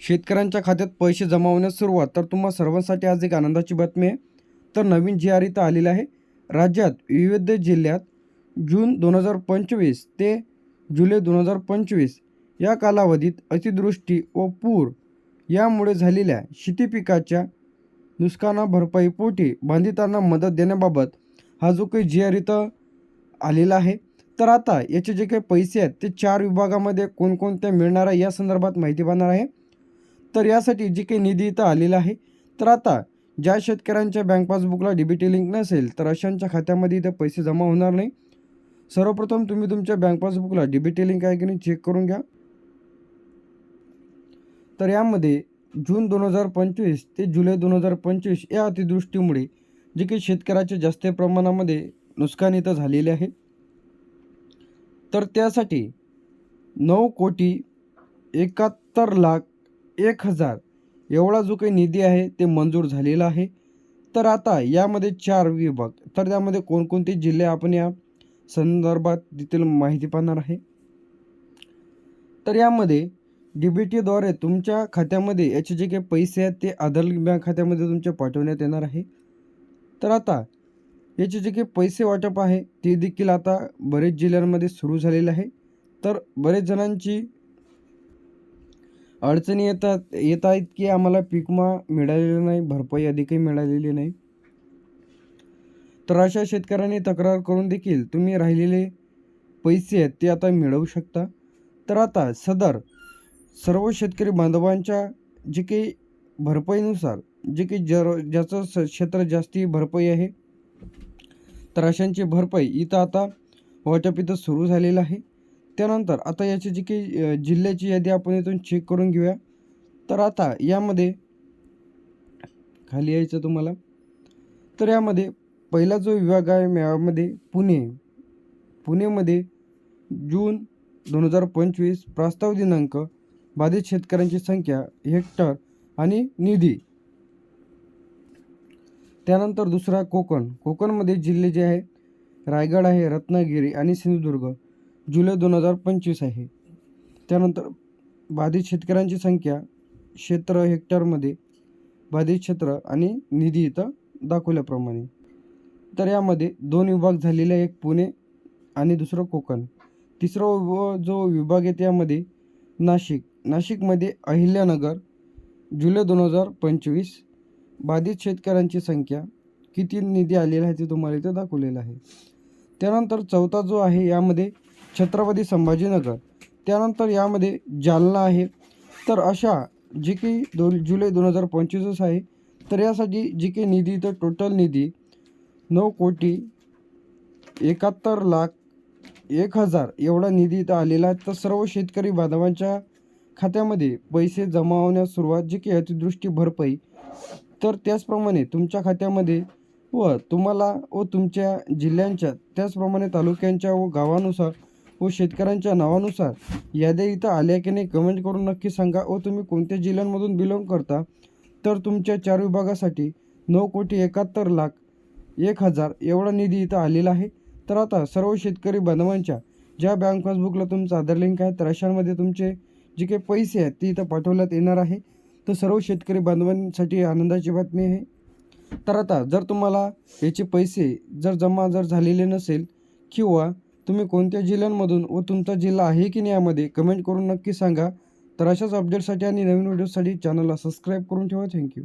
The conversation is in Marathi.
शेतकऱ्यांच्या खात्यात पैसे जमा होण्यास सुरुवात. तर तुम्हा सर्वांसाठी आज एक आनंदाची बातमी आहे. तर नवीन जी आर इथं आलेलं आहे. राज्यात विविध जिल्ह्यात जून दोन हजार पंचवीस ते जुलै दोन हजार पंचवीस या कालावधीत अतिवृष्टी व पूर यामुळे झालेल्या शेतीपिकाच्या नुकसाना भरपाईपोटी बांधितांना मदत देण्याबाबत हा जो काही जी आर इथं आलेला आहे. तर आता याचे जे काही पैसे आहेत ते चार विभागामध्ये कोणकोणत्या मिळणार आहे या संदर्भात माहिती पाहणार आहे. तर यासाठी जे काही निधी इथं आलेला आहे तर आता ज्या शेतकऱ्यांच्या बँक पासबुकला डीबीटी लिंक नसेल तर अशांच्या खात्यामध्ये इथं पैसे जमा होणार नाही. सर्वप्रथम तुम्ही तुमच्या बँक पासबुकला डीबीटी लिंक आहे की नाही चेक करून घ्या. तर यामध्ये जून दोन हजार पंचवीस ते जुलै दोन हजार पंचवीस या अतिदृष्टीमुळे जे काही शेतकऱ्याचे जास्त प्रमाणामध्ये नुकसान इथं झालेले आहे. तर त्यासाठी नऊ कोटी एकाहत्तर लाख एक हजार. एवढा जो काही निधी आहे ते मंजूर झालेला आहे. तर आता यामध्ये चार विभाग. तर त्यामध्ये कोणकोणते जिल्हे आपण या संदर्भात देखील माहिती पाहणार आहे? तर यामध्ये डी बी टीद्वारे तुमच्या खात्यामध्ये याचे जे काही पैसे आहेत ते आधार बँक खात्यामध्ये तुमच्या पाठवण्यात येणार आहे. तर आता याचे जे काही पैसे वाटप आहे ते देखील आता बरेच जिल्ह्यांमध्ये सुरू झालेलं आहे. तर बरेच जणांची अडचणी येतात येत आहेत की आम्हाला पीकमा मिळालेलं नाही भरपाई अधिकही मिळालेली नाही. तर अशा शेतकऱ्यांनी तक्रार करून देखील तुम्ही राहिलेले पैसे आहेत ते आता मिळवू शकता. तर आता सदर सर्व शेतकरी बांधवांच्या जे काही भरपाईनुसार जे काही जर ज्याचं स क्षेत्र जास्ती भरपाई आहे तर अशांची भरपाई इथं आता वाटप इथं सुरू झालेलं आहे. त्यानंतर आता याची जी काही जिल्ह्याची यादी आपण इथून चेक करून घेऊया. तर आता यामध्ये खाली यायचं तुम्हाला. तर यामध्ये पहिला जो विभाग आहे यामध्ये पुणे. पुणेमध्ये जून दोन हजार पंचवीस प्रस्ताव दिनांक बाधित शेतकऱ्यांची संख्या हेक्टर आणि निधी. त्यानंतर दुसरा कोकण. कोकणमध्ये जिल्हे जे आहे रायगड आहे रत्नागिरी आणि सिंधुदुर्ग. जुलै दोन हजार पंचवीस आहे. त्यानंतर बाधित शेतकऱ्यांची संख्या क्षेत्र हेक्टरमध्ये बाधित क्षेत्र आणि निधी इथं दाखवल्याप्रमाणे. तर यामध्ये दोन विभाग झालेले एक पुणे आणि दुसरं कोकण. तिसरा व जो विभाग आहे त्यामध्ये नाशिक. नाशिकमध्ये अहिल्यानगर जुलै दोन हजार पंचवीस बाधित शेतकऱ्यांची संख्या किती निधी आलेला आहे ते तुम्हाला इथं दाखवलेलं आहे. त्यानंतर चौथा जो आहे यामध्ये छत्रपती संभाजीनगर. त्यानंतर यामध्ये जालना आहे. तर अशा जे काही दोन जुलै दोन हजार पंचवीसच आहे. तर यासाठी जी काही निधी तर टोटल निधी नऊ कोटी एकाहत्तर लाख एक हजार एवढा निधी इथं आलेला आहे. तर सर्व शेतकरी बांधवांच्या खात्यामध्ये पैसे जमा होण्यास सुरुवात जी की अतिदृष्टी भरपाई. तर त्याचप्रमाणे तुमच्या खात्यामध्ये व तुम्हाला व तुमच्या जिल्ह्यांच्या त्याचप्रमाणे तालुक्यांच्या व गावानुसार व शेतकऱ्यांच्या नावानुसार याद्या इथं आल्या की नाही कमेंट करून नक्की सांगा. व तुम्ही कोणत्या जिल्ह्यांमधून बिलॉंग करता? तर तुमच्या चार विभागासाठी नऊ कोटी एकाहत्तर लाख एक हजार एवढा निधी इथं आलेला आहे. तर आता सर्व शेतकरी बांधवांच्या ज्या बँक पासबुकला तुमचं आधार लिंक आहे तर अशांमध्ये तुमचे जे काही पैसे आहेत ते इथं पाठवण्यात येणार आहे. तर सर्व शेतकरी बांधवांसाठी आनंदाची बातमी आहे. तर आता जर तुम्हाला याचे पैसे जर जमा जर झालेले नसेल किंवा तुम्ही कोणत्या जिल्ह्यांमधून व तुमचा जिल्हा आहे की नाही यामध्ये कमेंट करून नक्की सांगा. तर अशाच अपडेटसाठी आणि नवीन व्हिडिओसाठी चॅनलला सबस्क्राईब करून ठेवा. थँक्यू